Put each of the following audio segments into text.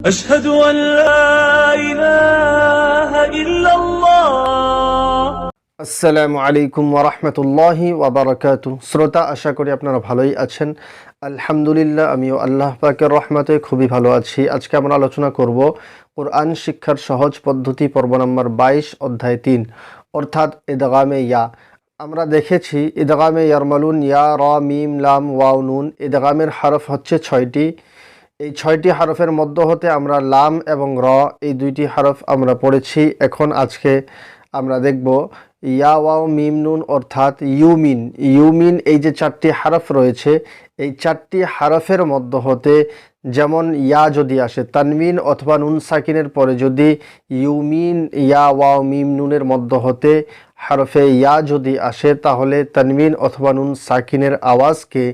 أشهد أن لا إله إلا الله আসসালামু আলাইকুম ওরহমতুল্লাহি ওবরাকাত শ্রোতা আশা করি আপনারা ভালোই আছেন আলহামদুলিল্লাহ আমিও আল্লাহ পাকের রহমতে খুবই ভালো আছি আজকে আমরা আলোচনা করব কোরআন শিক্ষার সহজ পদ্ধতি পর্ব নম্বর বাইশ অধ্যায় তিন অর্থাৎ ইদগামে ইয়া আমরা দেখেছি ইদগামে ইয়ারমালুন ইয়া র মিম লাম ওয়াও নুন ইদগামের হরফ হচ্ছে ছয়টি এই ছয়টি হারফের মধ্য হতে আমরা লাম এবং র, এই দুইটি হারফ আমরা পড়েছি। এখন আজকে আমরা দেখব, ইয়া ওয়াও মিম নুন অর্থাৎ ইউমিন। ইউমিন এই যে চারটি হারফ রয়েছে, এই চারটি হারফের মধ্য হতে যেমন ইয়া যদি আসে, তানমিন অথবা নুন সাকিনের পরে যদি ইউমিন, ইয়া ওয়াও মিম নুনের মধ্য হতে হারফে ইয়া যদি আসে, তাহলে তানমিন অথবা নুন সাকিনের আওয়াজকে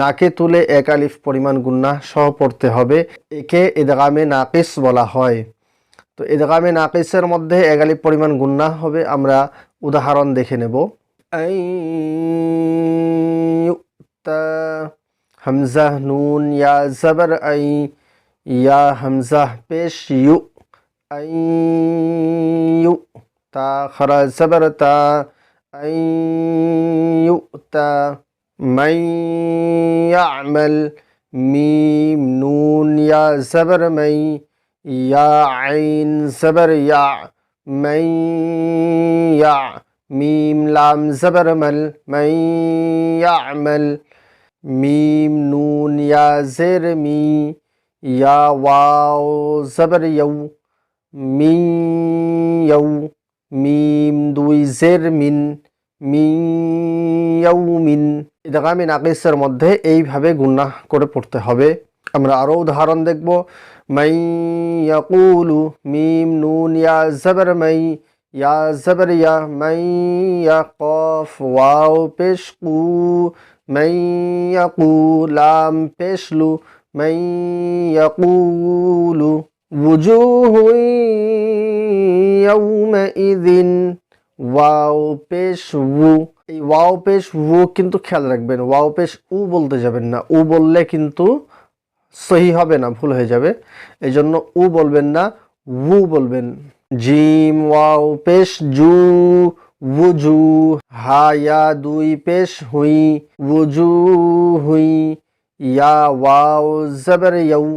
নাকে তুলে এক আলিফ পরিমাণ গুন্না সহ পড়তে হবে। একে ইদগামে নাকিস বলা হয়। তো এদগামে নাকিসের মধ্যে এগালি পরিমাণ গুন্না হবে, আমরা উদাহরণ দেখে নেব। হামজাহ নুন, ইয়া জবর আই, ইয়া হামজাহ পেশ ইউ। আই ইউ তা খরা জবর তা আই ইউ তা মাই ইয়ামাল মিম নুন, ইয়া জবর মাই يا عين زبر يا من يع ميم لام زبر مل من يعمل ميم نون يا زر مي يا واو زبر يو من يو ميم دوي زر من মিন ইয়াউমিন ইদগামে নাকিসের মধ্যে এইভাবে গুন্নাহ করে পড়তে হবে আমরা আরও উদাহরণ দেখব মাই ইয়াকুলু মিম নুন ইয়া জবর মাই ইয়া জবর ইয়া মাই ইয়া কফ ওয়াও পেশ কু মাই ইয়াকু লাম পেশলু মাই ইয়াকুলু وجوه يومئذ ওয়াও পেশ উ এই ওয়াও পেশ উ কিন্তু খেয়াল রাখবেন ওয়াও পেশ উ বলতে যাবেন না উ বললে কিন্তু সহি হবে না, ভুল হয়ে যাবে। এই জন্য উ বলবেন না, উ বলবেন জিম, ওয়াও, পেশ, জু উজু হায়া দুই, পেশ, হুই উজু হুই, ইয়া, ওয়াও, জবর ইয়ৌ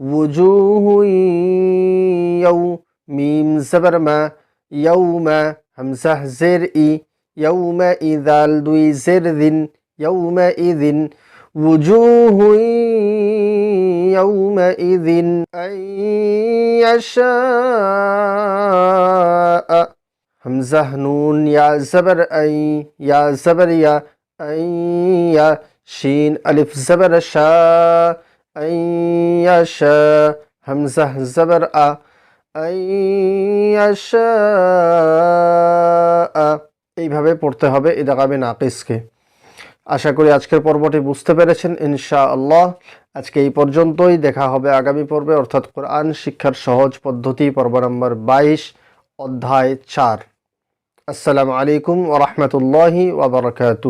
উজু হুই ইয়ৌ মিম, জবর, মা ইয়ৌ মা হামজা জের, ই ইয়ৌমা ইদাল, দুই, জের, দিন ইয়ৌমা ইদিন উজু হুই يومئذ أن يشاء همزة نون يا زبر أي يا زبر يا أي يا شين ألف زبر شا أن يشاء همزة زبر أ এইভাবে পড়তে হবে ইদাকাবে নাকিসকে আশা করি আজকের পর্বটি বুঝতে পেরেছেন ইনশা আল্লাহ আজকে এই পর্যন্তই, দেখা হবে আগামী পর্বে, অর্থাৎ কোরআন শিক্ষার সহজ পদ্ধতি, পর্ব নম্বর বাইশ, অধ্যায় চার। আসসালামু আলাইকুম ওরহমতুল্লাহি ওবরকাতু